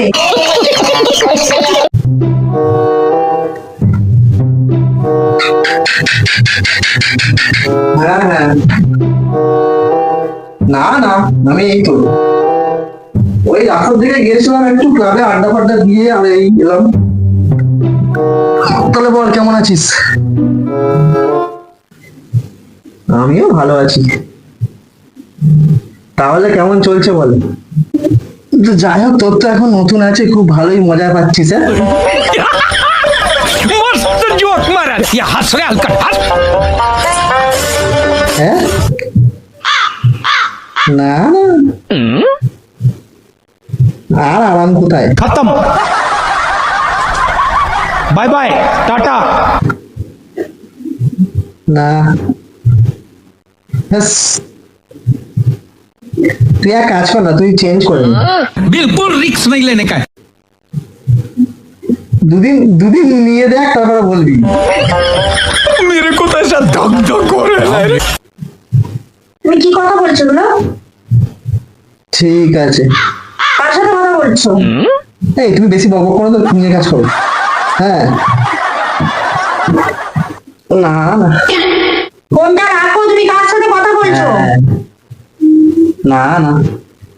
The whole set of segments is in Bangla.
করবে হ্যাঁ হ্যাঁ। না না, আমি এই তো। ওই রাস্তার দিকে গিয়েছিলাম একটু ক্লাবে, আড্ডা ফাড্ডা দিয়ে আমি এই এলাম। তাহলে বল, কেমন আছিস? আমিও ভালো আছি। তাহলে কেমন চলছে বল? যাই হোক তোর তো এখন নতুন আছে খুব ভালোই মজা পাচ্ছি স্যার হ্যাঁ? না না। আর আরাম কোথায়? খতম। Bye bye ta ta. না। ব্যাস। তুই এক কাজ কর না তুই চেঞ্জ করে বিলকুল রিস্ক নাই লেনে কা দুদিন দুদিন নিয়ে দেখ তারপরে বলবি। মেরে কোথায় সা ধক ধক করে তুমি কি কথা বলছো না ঠিক আছে। কার সাথে কথা বলছো? এই তুমি বেশি বকবক করো তো তুমি কাজ করো। হ্যাঁ। না না। না না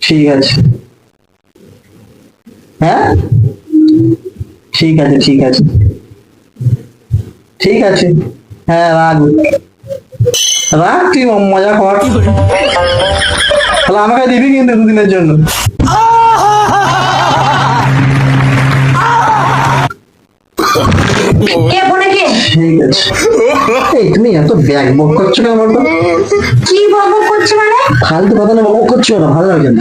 ঠিক আছে। হ্যাঁ? ঠিক আছে ঠিক আছে। ঠিক আছে। হ্যাঁ রাখ। রাখ তুই মজা কর। তাহলে আমাকে দিবি কিন্তু দুদিনের জন্য। ঠিক আছে। এই তুমি এত ব্যাগ বক করছ কেন বলতো কি বকবক করছে মানে? ফালতু কথা না বক করছ না ভালো লাগে না।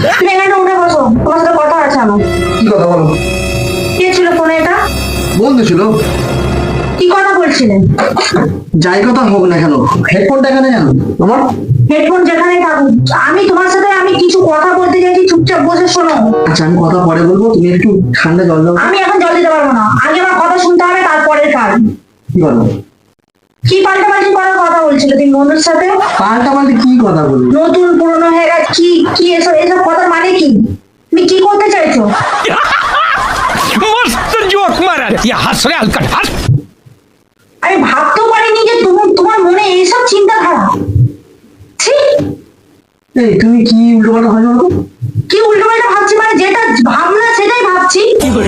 উঠে বসো। তোমার সাথে কথা আছে আমার। কি কথা বলো? কে ছিল ফোনে এটা? বন্ধু ছিল। কি কথা বলছিলেন যাই কথা হোক না কেন হেডফোনটা এখানে কেন আমার। হেডফোন যেখানে থাকুক। আমি তোমার সাথে আমি কিছু কথা বলতে চাইছি চুপচাপ বসে শোনো। আচ্ছা আমি কথা পরে বলব তুমি একটু ঠান্ডা জল দাও। আমি এখন জল দিতে পারব না। আগে আমার কথা শুনতে হবে তারপরের কাজ। কি বলো? কি পাল্টাপাল্টি করার কথা বলছিল তুমি বন্ধুর সাথে? পাল্টাপাল্টি কি কথা বলব? নতুন পুরনো হয়ে গেছে কি কি এসব এসব কথা মানে কি? তুমি কি করতে চাইছো? মস্ত জোক মারার ইয়া হালকা হাস আমি ভাবতেও পারিনি যে তুমি তোমার মনে এইসব চিন্তাধারা। এই তুমি কি উল্টো পাল্টা ভাবছ কি উল্টো ভাবছি মানে যেটা ভাবনা সেটাই ভাবছি। কি করে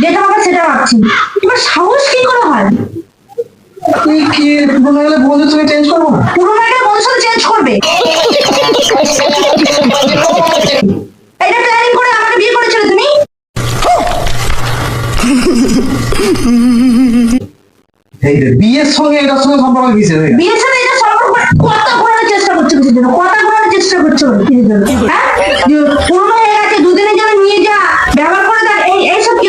যেটা ভাবা সেটা ভাবছি। তোমার সাহস কি করে হয়? তুমি কি পুরোনো হলে বন্ধু তুমি চেঞ্জ করব? পুরোনো একটা বন্ধুর সাথে চেঞ্জ করবে? এটা প্ল্যানিং করে আমাকে বিয়ে করেছিলে তুমি? এই বিয়ের সঙ্গে এটার সঙ্গে সম্পর্ক কিসের বিয়ের সাথে এটা সম্পর্ক কথা ঘোরানোর চেষ্টা করছ কিছুর জন্য কথা ঘোরানোর চেষ্টা করছ কিছুর জন্য হ্যাঁ? পুরোনো হয়ে গেছে দুদিনের জন্য নিয়ে যা ব্যবহার করে দেখ এই এইসব কি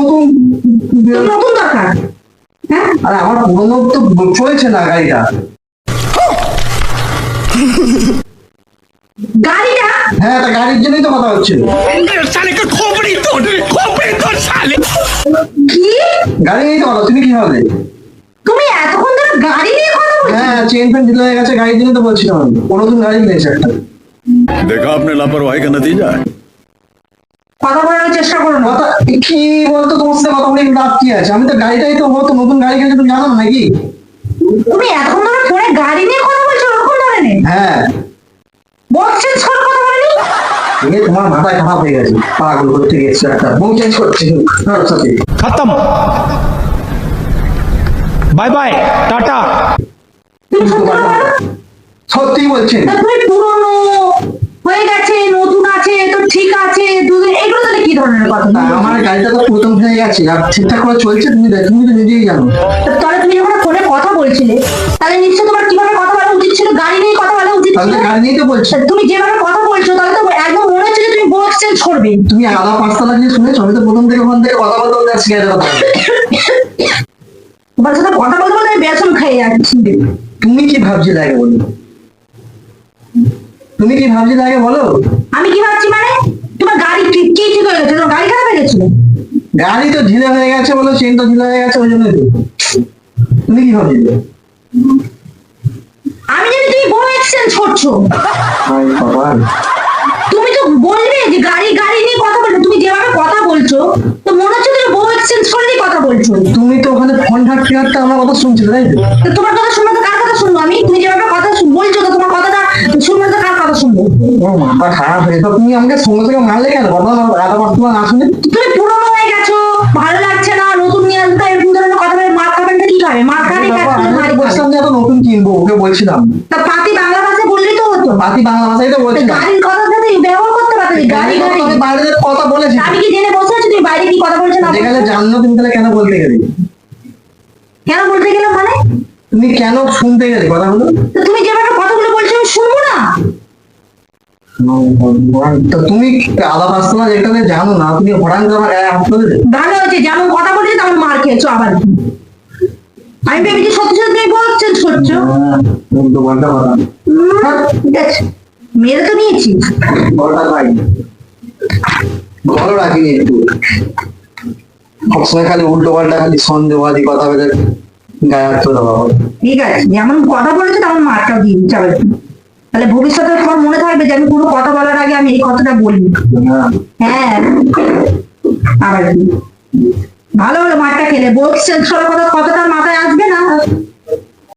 আর আমার পুরনো তো চলছে না গাড়িটা। গাড়িটা? হ্যাঁ তা গাড়ির জন্যই তো কথা গাড়ি নিয়ে তো তুমি কি হবে তুমি এতক্ষণ ধরে গাড়ি নিয়ে কথা হ্যাঁ চেন ফেন হয়ে গেছে গাড়ির জন্য তো বলছিলাম কোনোদিন গাড়ি নিয়েছে একটা। দেখো আপনি লাপরওয়াহি কা নতিজা কথা বলার চেষ্টা করো না। কি বলতো তোমার সাথে কথা বলে? লাভ কি আছে? আমি তো গাড়িটাই তো হতো নতুন গাড়ি কিনতে তুমি জানো নাকি? তুমি এখন ধরো ফোনে গাড়ি নিয়ে কথা বলছো ওরকম ধরনের। হ্যাঁ। বক্সের ছোট কথা বলি এ তোমার মাথায় খারাপ হয়ে গেছে। পাগল করতে গেছে একটা। বউ চেঞ্জ করছে। হ্যাঁ, তার সাথে খতম। Bye bye ta ta. সত্যি বলছেন পুরনো হয়ে গেছে নতুন আছে এগুলো তাহলে কি ধরনের কথা? আমার গাড়িটা তো প্রথম হয়ে গেছে আর ঠিকঠাক করে চলছে তুমি দেখ তুমি তো নিজেই জানো। তাহলে তুমি যখন ফোনে কথা বলছিলে তাহলে নিশ্চয় তোমার কীভাবে কথা বলা উচিত ছিল? গাড়ি নিয়ে কথা বলা উচিত ছিল? গাড়ি নিয়ে তো বলছি। তুমি যেভাবে কথা বলছো তাহলে তো একদম মনে হচ্ছে যে তুমি বউ এক্সচেঞ্জ করবে। তুমি আলাদা পাঁচতলা শুনেছো? আমি তো প্রথম থেকে ওখান থেকে কথা বলতে তোমার সাথে কথা বলতে। বলতে আমি বেসন খেয়ে যাচ্ছি তুমি কি ভাবছিলে আগে বলো? তুমি কি ভাবছিলে আগে বলো? আমি কি ভাবছি মানে? তোমার গাড়ি কি কি ঠিক হয়ে গেছে? গাড়ি খারাপ হয়ে গেছিল গাড়ি তো ঢিলে হয়ে গেছে বলো চেন তো ঢিলে হয়ে গেছে ওই জন্যই তো। তুমি কি ভাবছিলে? আমি জানি তুমি এক্সচেঞ্জ করছ। তুমি তো বলবে যে গাড়ি গাড়ি নিয়ে কথা বলছো। তুমি যেভাবে কথা বলছো তো মনে হচ্ছে তুমি বউ এক্সচেঞ্জ করে নিয়ে কথা বলছো। তুমি তো ওখানে ফোন ঘাটতে ঘাটতে আমার কথা শুনছিলে তাই তো? তোমার কথা শুনব তো কার কথা শুনব আমি? তুমি যেভাবে কথা বলছো তো তোমার কথাটা শুনব তো মাথা খারাপ হয়ে তো তুমি আমাকে সঙ্গে সঙ্গে মারলে কেন? কথা আধা না শুনে তুমি পুরনো হয়ে গেছো ভালো লাগছে না নতুন নিয়ে আসবে এরকম ধরনের কথা বলে মার খাবেন কি খাবে মার খাবে বাবা, আমি তো বলছিলাম যে একটা নতুন কিনবো ওকে বলছিলাম। তা পাতি বাংলা ভাষায় বললেই তো হতো। বাতি বাংলা ভাষাই তো তো গাড়ির কথা সাথে ব্যবহার করতে পারতে গাড়ি গাড়ি। বাইরে যেতে কথা বলেছি। আমি কি জেনে বসে আছি তুমি বাইরে কি কথা বলছো না যেখানে বলছো? জানো তুমি তাহলে কেন বলতে গেলে? কেন বলতে গেলাম মানে? তুমি কেন শুনতে গেলে? কথাগুলো তুমি যেভাবে কথাগুলো বলছো আমি শুনব না। তো তুমি যেটাতে জানো না তুমি হঠাৎ করে আমার গায়ে হাত তুলে ভালো হয়েছে যেমন কথা বলছি তেমন মার খেয়েছো আবার। আমি ভেবেছি সত্যি সত্যি তুমি বল চেঞ্জ করছ উল্টো পাল্টা কথা উম, ঠিক আছে মেরে তো নিয়েছি। বলটা ভালো রাখিনি একটু। সবসময় খালি উল্টো পাল্টা খালি সন্দেহবাদী কথা বলে গায়ে হাত তোলা ঠিক আছে যেমন কথা বলেছ তেমন মারটাও দিয়ে দিচ্ছি আবার। তাহলে ভবিষ্যতে তোমার মনে থাকবে যে আমি পুরো কথা বলার আগে আমি এই কথাটা বলি হ্যাঁ। আবার ভালো হলো মাঠটা খেলে। বলছেন করার কথা, কথাটা মাথায় আসবে না?